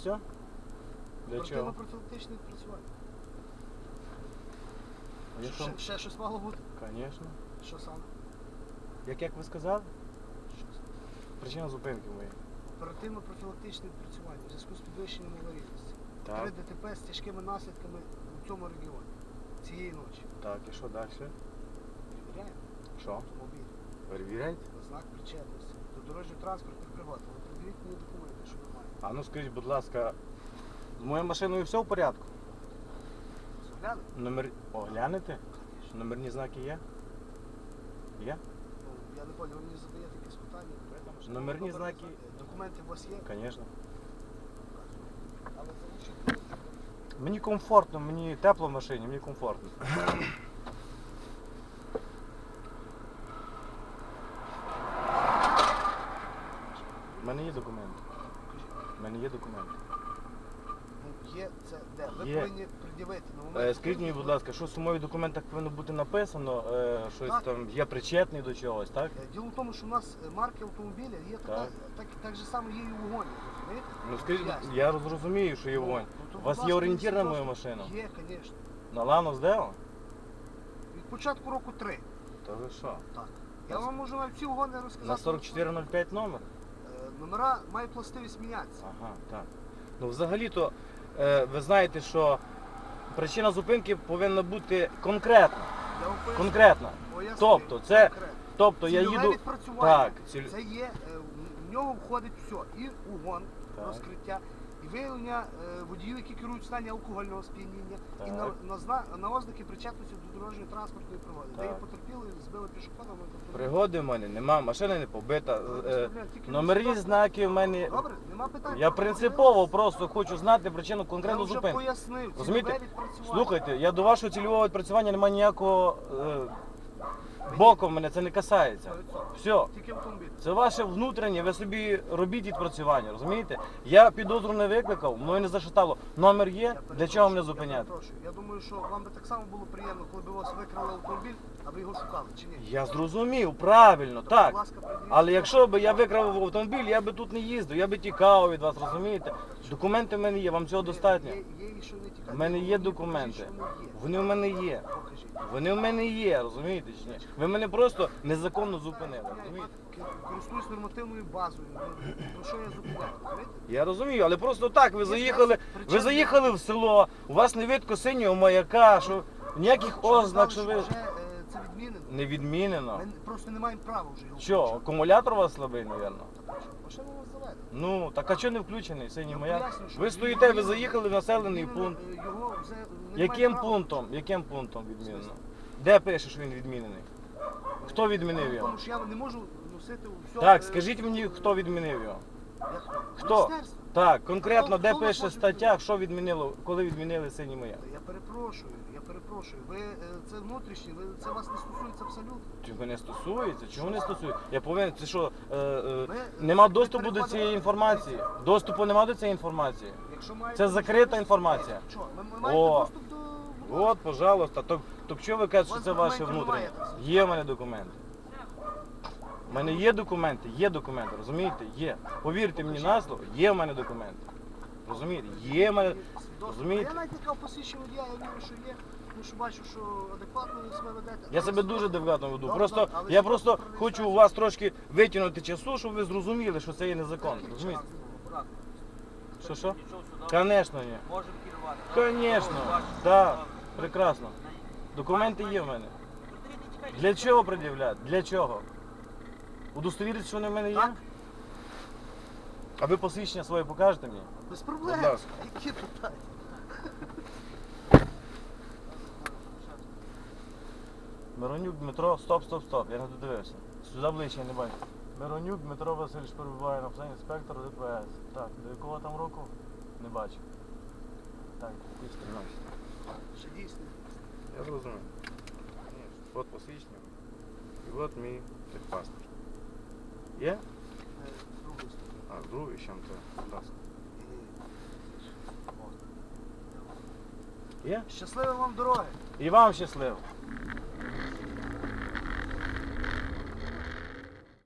все? Для чого? Оперативно-профілактичне відпрацювання. Якщо... Ще, ще щось мало бути? Звісно. Що саме? Як як ви сказали? Причина зупинки моєї. Оперативно-профілактичне відпрацювання в зв'язку з підвищенням аварійності. Три Так, ДТП з тяжкими наслідками у цьому регіоні. Цієї ночі. так, і що далі? Перевіряємо Що? автомобіль Перевіряйте? знак причетності до дорожньо-транспортних пригод. Але придивіть мені документи, що немає. А ну скажіть, будь ласка, з моєю машиною все в порядку? Заглянули? Номер... Оглянете? Номерні знаки є? Є? Ну, я не понял, ви мені задаєте якісь питання. Номерні Номер знаки? знаки. Документи у вас є? Звісно. Але залучити. Мені комфортно, мені тепло в машині, мені комфортно. У мене є документи. У мене є документи. Ну, є це де? Ви Є. повинні пред'явити на момент. Е, скажіть мені, будь ласка, що в моїх документах повинно бути написано, е, щось Так. там є причетний до чогось, так? Е, Діло в тому, що у нас е, марки автомобіля є така, Так. так, так же само є і у вогоні, розумієте? Ну скажіть, Ясно. я зрозумію, що є Ну, вогонь. ну, то, У будь вас ласка, є орієнтир на мою машину? Є, звісно. На Ланос Део? Від початку року три. Та ви що? Так. Я вам можу навіть всі вагони розказати. На 4405 номер? Номера мають властивість мінятися. Ага, так. Ну взагалі-то е, ви знаєте, що причина зупинки повинна бути конкретна. Я вам поясню. Конкретна. Поясню. Тобто, це- Конкретно. Тобто я Цільове їду. відпрацювання. Так, ціль- Це є, е, в- в нього входить все. І угон, Так. розкриття, і виявлення е, водіїв, які керують в стані алкогольного сп'яніння, і на, на, зна- на ознаки причетності до дорожньої транспортної пригоди. Де є Так. потерпіли, збили пішохода. ми тобто- Пригоди в мене нема, машина не побита. Е, тільки номерні знаки в мене. Добре, нема питань. Я принципово просто хочу знати причину Я конкретну вже зупинки. пояснив. Розумієте? цільове відпрацювання. Слухайте, я до вашого цільового відпрацювання немає ніякого е, боку, мене це не касається. Все. Це ваше внутрішнє, ви собі робіть відпрацювання, розумієте? Я підозру не викликав, мною не зашатало. Номер є, для чого мене зупиняти? я думаю, що вам би так само було приємно, коли б у вас викрали автомобіль, а ви його шукали, чи ні? Я зрозумів, правильно, Тобто, так. Але якщо б я викрав автомобіль, я би тут не їздив, я би тікав від вас, розумієте? Документи в мене є, вам цього достатньо. Є, є і що не тікати. В мене є документи. Вони в мене є. Покажіть. Вони в мене є, розумієте чи ні? Ви мене просто незаконно зупинили, розумієте? користуюсь нормативною базою. Ну, Про що я зупиняю, розумієте? Я розумію, але просто так, ви заїхали, ви заїхали в село, у вас не видко синього маяка, що ніяких ознак, що ви Вже відмінено. не відмінено. Ми просто не маємо права вже його Що, включати. акумулятор у вас слабий, мабуть? Машина у вас заведена. Ну, так а чого не включений синій Я поясню, що Ви стоїте, ви відмінено. заїхали в населений Відмінено, пункт. е, Його вже немає Яким права. пунктом? Яким пунктом відмінено? Де пише, що він відмінений? Хто відмінив його? Тому що я не можу носити у всьому. Так, скажіть мені, хто відмінив його? Хто? Міністерство. Так, конкретно, Хто- де хто пише стаття, що відмінило, коли відмінили синій маяк? Я перепрошую, я перепрошую. Ви е, це внутрішнє, ви це вас не стосується абсолютно. Чого не стосується? Чого не стосується? Я повинен, це що, е, е, Ми, нема ми доступу до переходимо- цієї інформації? Доступу нема до цієї інформації? Якщо маєте Це закрита інформація. Що, ми, ми маєте О. доступ до... будь От, пожалуйста, то, то що ви кажете, що це ваше внутрішнє? Є в мене документи. У мене є документи, є документи, розумієте? Є. Повірте мені на слово, є в мене документи. Розумієте? Є в мене. Розумієте? Я навіть яка посвідчення водія, я вірю, що є. Тому що бачу, що адекватно ви себе ведете. Я себе дуже делікатно веду. Добре, Просто але я просто одно хочу у вас трошки витягнути часу, щоб ви зрозуміли, що це є незаконно. Розумієте? Що що? Звісно, ні. Можемо керувати. Звісно, так. прекрасно. Документи є в мене. Для чого пред'являти? Для чого? Удостовірити, що вони в мене є? Так. А ви посвідчення своє покажете мені? Без проблем. Будь ласка. Які питання? Миронюк Дмитро, стоп, стоп, стоп, я не додивився. Сюди ближче я не бачу. Миронюк Дмитро Васильович перебуває на посаді інспектор ДПС. Так, до якого там року? Не бачу. Так, якийсь 13. Ще дійсно. Я зрозумів. От посвідчення. І от мій техпаспорт. Є? Е, з. А, другий ще то, будь ласка. Є? Щасливої вам дороги. І вам щасливо.